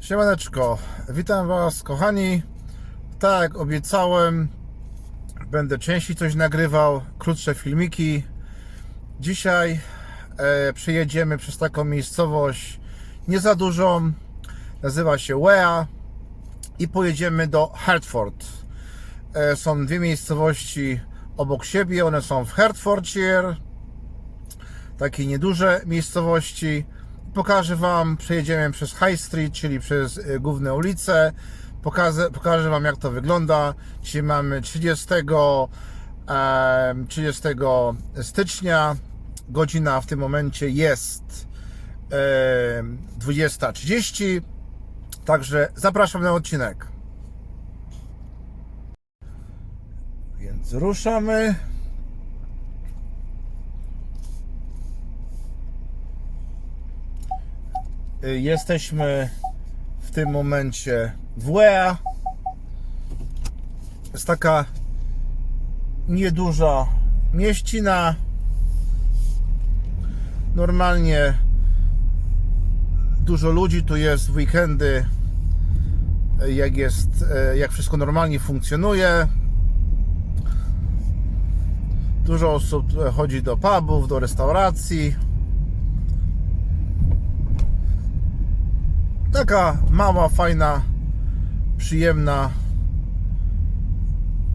Siemaneczko, witam Was kochani. Tak jak obiecałem, będę częściej coś nagrywał, krótsze filmiki. Dzisiaj e, przejedziemy przez taką miejscowość nie za dużą, nazywa się Wea i pojedziemy do Hertford. E, są dwie miejscowości obok siebie, one są w Hertfordshire, takie nieduże miejscowości. Pokażę Wam, przejedziemy przez High Street, czyli przez y, główne ulice. Pokażę, pokażę Wam jak to wygląda. Dzisiaj mamy 30, em, 30 stycznia. Godzina w tym momencie jest em, 20.30. Także zapraszam na odcinek. Więc ruszamy. Jesteśmy w tym momencie w Wea. Jest taka nieduża mieścina. Normalnie dużo ludzi tu jest w weekendy. y, Jak jest, y, jak wszystko normalnie funkcjonuje. Dużo osób y, chodzi do pubów, do restauracji. Taka mała, fajna, przyjemna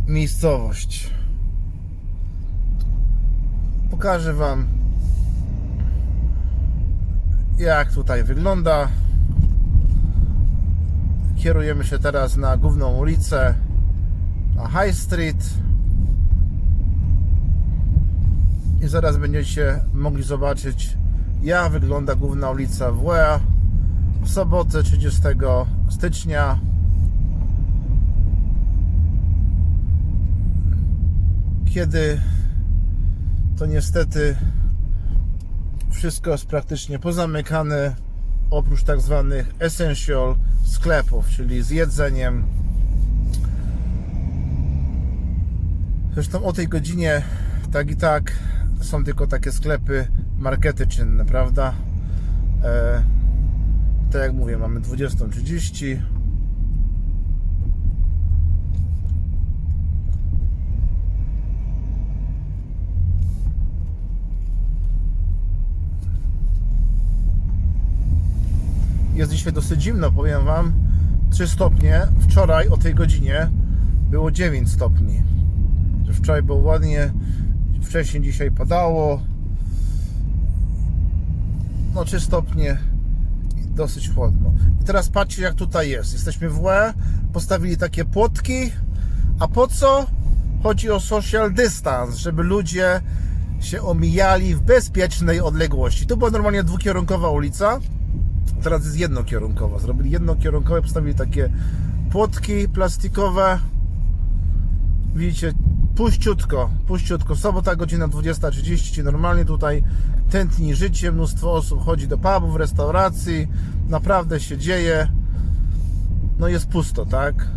miejscowość. Pokażę Wam, jak tutaj wygląda. Kierujemy się teraz na główną ulicę, na High Street. I zaraz będziecie mogli zobaczyć, jak wygląda główna ulica Wea w sobotę 30 stycznia. Kiedy to niestety wszystko jest praktycznie pozamykane, oprócz tak zwanych essential sklepów, czyli z jedzeniem. Zresztą o tej godzinie tak i tak są tylko takie sklepy, markety czynne, prawda? E, tak jak mówię, mamy 20.30. Jest dzisiaj dosyć zimno, powiem Wam. 3 stopnie. Wczoraj o tej godzinie było 9 stopni. Wczoraj było ładnie, wcześniej dzisiaj padało. No 3 stopnie dosyć chłodno. I teraz patrzcie jak tutaj jest. Jesteśmy w łe, postawili takie płotki, a po co? Chodzi o social distance, żeby ludzie się omijali w bezpiecznej odległości. Tu była normalnie dwukierunkowa ulica, teraz jest jednokierunkowa. Zrobili jednokierunkowe, postawili takie płotki plastikowe. Widzicie, puściutko, puściutko. Sobota, godzina 20.30. Normalnie tutaj tętni życie. Mnóstwo osób chodzi do pubów, restauracji. Naprawdę się dzieje. No jest pusto, tak?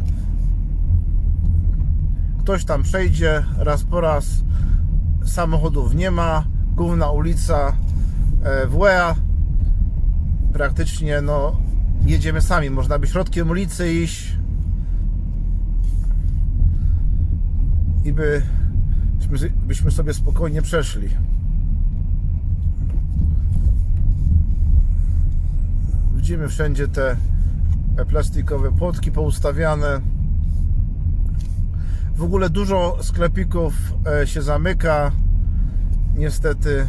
Ktoś tam przejdzie raz po raz. Samochodów nie ma. Główna ulica e, Wea. Praktycznie, no, jedziemy sami. Można by środkiem ulicy iść i by, byśmy, sobie spokojnie przeszli. Widzimy wszędzie te plastikowe płotki poustawiane. W ogóle dużo sklepików e, się zamyka. Niestety.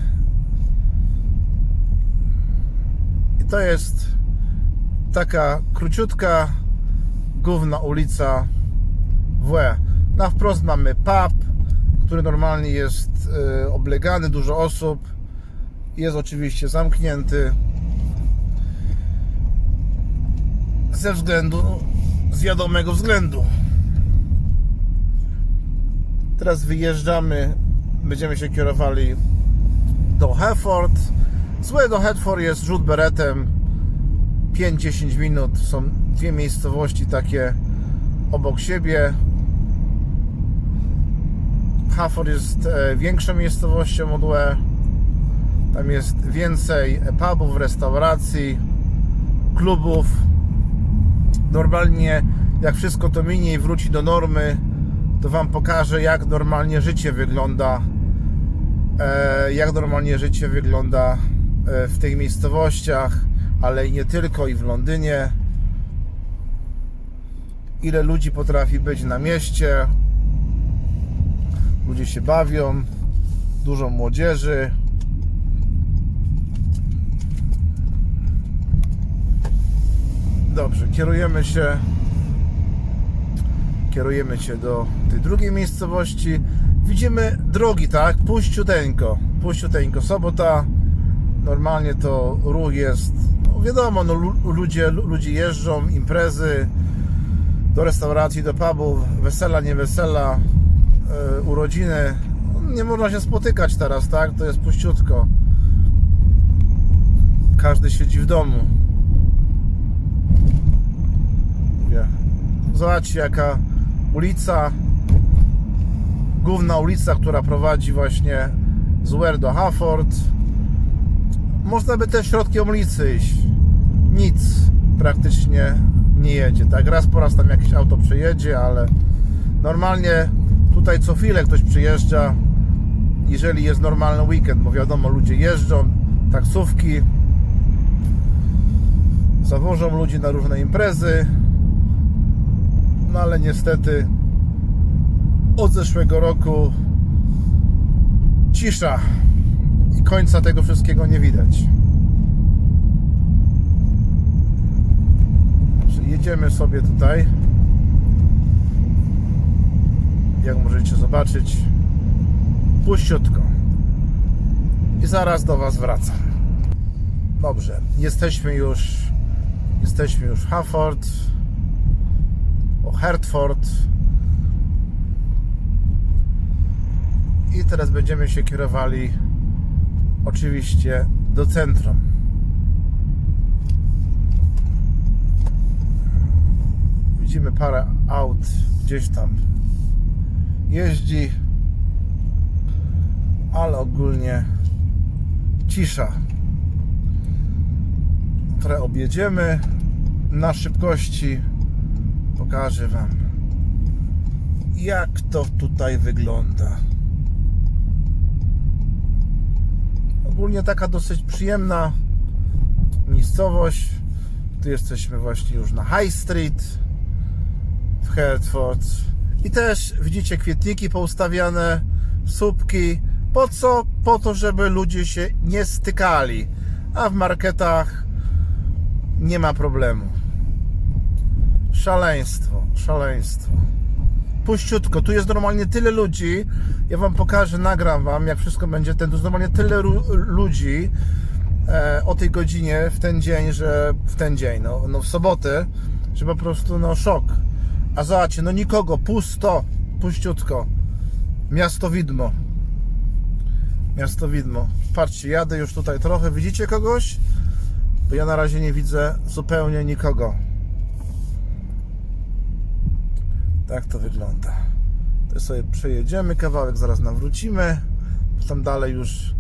I to jest taka króciutka główna ulica w. Na wprost mamy pub, który normalnie jest e, oblegany, dużo osób. Jest oczywiście zamknięty. Ze względu, z wiadomego względu. Teraz wyjeżdżamy, będziemy się kierowali do Hereford. Złe do Hereford jest rzut beretem 5-10 minut. Są dwie miejscowości takie obok siebie. Hafford jest e, większą miejscowością od Łe. Tam jest więcej pubów, restauracji, klubów. normalnie jak wszystko to minie i wróci do normy, to Wam pokażę jak normalnie życie wygląda e, jak normalnie życie wygląda e, w tych miejscowościach, ale i nie tylko, i w Londynie. Ile ludzi potrafi być na mieście. Ludzie się bawią, dużo młodzieży. Dobrze, kierujemy się kierujemy się do tej drugiej miejscowości. Widzimy drogi, tak? Puściuteńko. Puściuteńko. Sobota. Normalnie to ruch jest. No wiadomo, no, lu- ludzie, lu- ludzie jeżdżą, imprezy do restauracji, do pubów, wesela, nie wesela, e, urodziny. No, Nie można się spotykać teraz, tak? To jest puściutko. Każdy siedzi w domu. Zobaczcie jaka ulica, główna ulica, która prowadzi właśnie z Ware do Hafford. Można by też środkiem ulicy iść. Nic praktycznie nie jedzie. Tak, raz po raz tam jakieś auto przejedzie, ale normalnie tutaj co chwilę ktoś przyjeżdża, jeżeli jest normalny weekend, bo wiadomo, ludzie jeżdżą, taksówki, zawożą ludzi na różne imprezy, no ale niestety od zeszłego roku cisza i końca tego wszystkiego nie widać. Jedziemy sobie tutaj. Jak możecie zobaczyć, puściutko. I zaraz do Was wracam. Dobrze, jesteśmy już jesteśmy już w Hafford o Hertford. I teraz będziemy się kierowali oczywiście do centrum. Widzimy parę aut gdzieś tam jeździ, ale ogólnie cisza. Które objedziemy na szybkości pokażę Wam, jak to tutaj wygląda. Ogólnie taka dosyć przyjemna miejscowość. Tu jesteśmy właśnie już na High Street w Hertford. I też widzicie kwietniki poustawiane, słupki. Po co? Po to, żeby ludzie się nie stykali. A w marketach nie ma problemu. Szaleństwo, szaleństwo. Puściutko, tu jest normalnie tyle ludzi. Ja wam pokażę, nagram wam, jak wszystko będzie. Ten, tu jest normalnie tyle ludzi e, o tej godzinie w ten dzień, że w ten dzień, no, no w sobotę, że po prostu no szok. A zobaczcie, no nikogo, pusto, puściutko. Miasto widmo. Miasto widmo. Patrzcie, jadę już tutaj trochę. Widzicie kogoś? Bo ja na razie nie widzę zupełnie nikogo. Tak to wygląda. To sobie przejedziemy kawałek, zaraz nawrócimy. Tam dalej już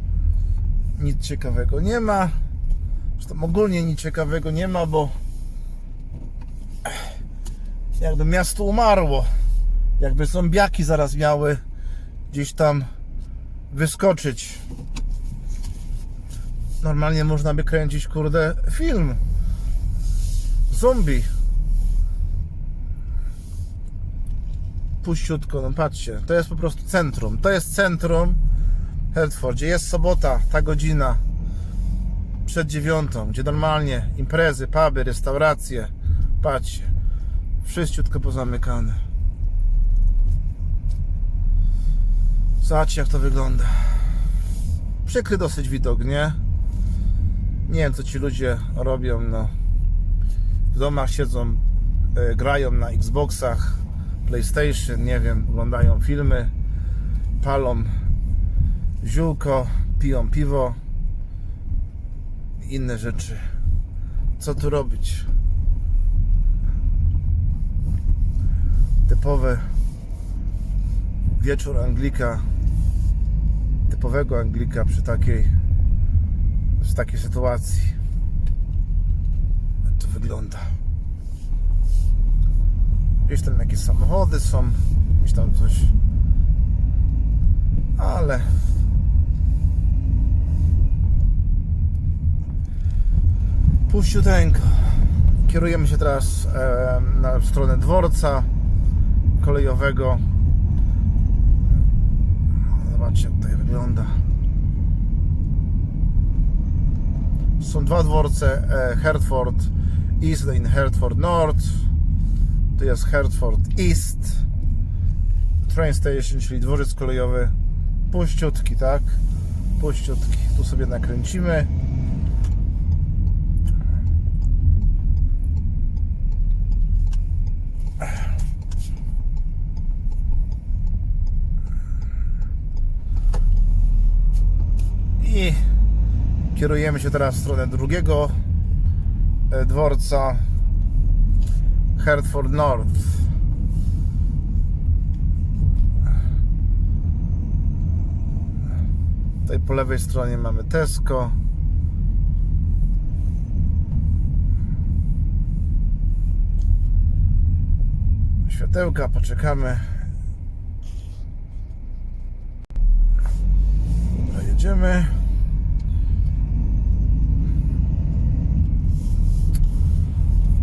nic ciekawego nie ma. Zresztą ogólnie nic ciekawego nie ma, bo jakby miasto umarło. Jakby zombiaki zaraz miały gdzieś tam wyskoczyć. Normalnie można by kręcić, kurde, film. Zombie. puściutko, no patrzcie, to jest po prostu centrum. To jest centrum Hertford, gdzie jest sobota, ta godzina przed dziewiątą, gdzie normalnie imprezy, puby, restauracje. Patrzcie, wszystko pozamykane. Zobaczcie jak to wygląda. Przykry dosyć widok, nie? Nie wiem co ci ludzie robią, no. W domach siedzą, e, grają na Xboxach, PlayStation, nie wiem, oglądają filmy, palą ziółko, piją piwo, inne rzeczy. Co tu robić? Typowy wieczór Anglika, typowego Anglika przy takiej, w takiej sytuacji. Jak to wygląda. Gdzieś tam jakieś samochody są, gdzieś tam coś. Ale puściuteńko. Kierujemy się teraz e, na w stronę dworca kolejowego. Zobaczcie, jak tutaj wygląda. Są dwa dworce, e, Hertford East i Hertford North. Tu jest Hertford East Train Station, czyli dworzec kolejowy. Puściutki, tak? Puściutki. Tu sobie nakręcimy. I kierujemy się teraz w stronę drugiego e, dworca Hertford North. Tutaj po lewej stronie mamy Tesco. Światełka, poczekamy. Dobra, jedziemy.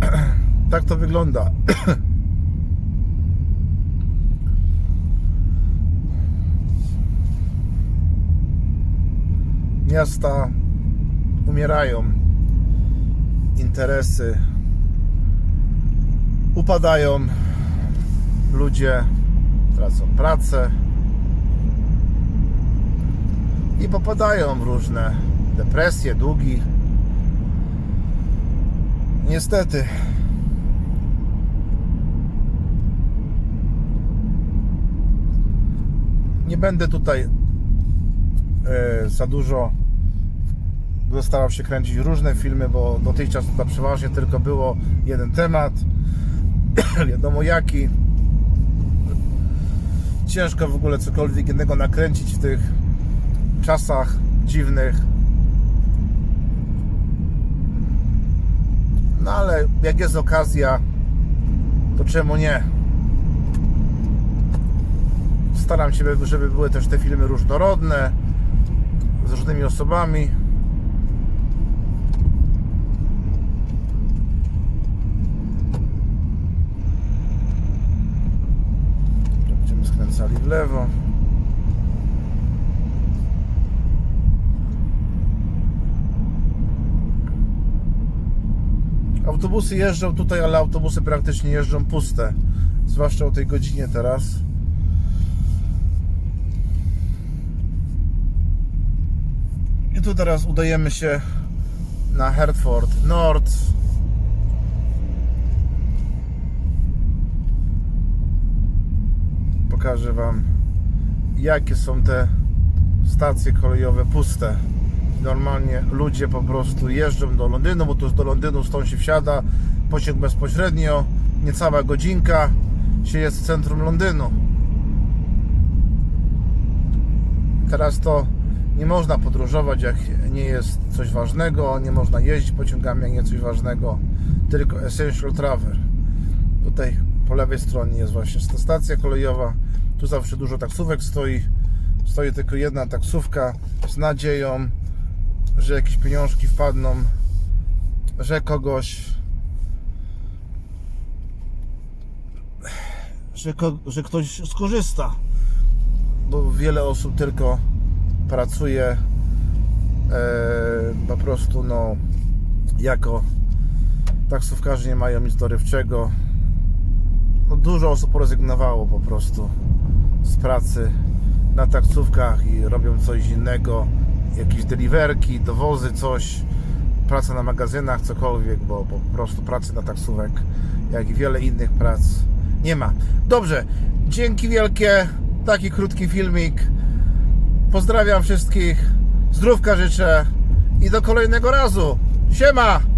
Tak to wygląda. Miasta umierają, interesy upadają, ludzie tracą pracę i popadają w różne depresje, długi. Niestety. Nie będę tutaj e, za dużo starał się kręcić różne filmy, bo dotychczas to przeważnie tylko było jeden temat. Wiadomo jaki. Ciężko w ogóle cokolwiek innego nakręcić w tych czasach dziwnych. No ale jak jest okazja, to czemu nie? Staram się, żeby były też te filmy różnorodne, z różnymi osobami. Będziemy skręcali w lewo. Autobusy jeżdżą tutaj, ale autobusy praktycznie jeżdżą puste. Zwłaszcza o tej godzinie teraz. Tu teraz udajemy się na Hertford North. Pokażę Wam, jakie są te stacje kolejowe puste. Normalnie ludzie po prostu jeżdżą do Londynu, bo tu do Londynu stąd się wsiada pociąg bezpośrednio, niecała godzinka się jest w centrum Londynu. Teraz to nie można podróżować, jak nie jest coś ważnego, nie można jeździć pociągami, jak nie coś ważnego, tylko Essential Travel. Tutaj po lewej stronie jest właśnie ta stacja kolejowa. Tu zawsze dużo taksówek stoi. Stoi tylko jedna taksówka z nadzieją, że jakieś pieniążki wpadną, że kogoś, że, ko, że ktoś skorzysta, bo wiele osób tylko pracuje e, po prostu no jako taksówkarze nie mają nic dorywczego no, dużo osób porezygnowało po prostu z pracy na taksówkach i robią coś innego jakieś deliverki, dowozy, coś praca na magazynach, cokolwiek bo po prostu pracy na taksówek jak i wiele innych prac nie ma. Dobrze, dzięki wielkie. Taki krótki filmik Pozdrawiam wszystkich, zdrówka życzę i do kolejnego razu. Siema!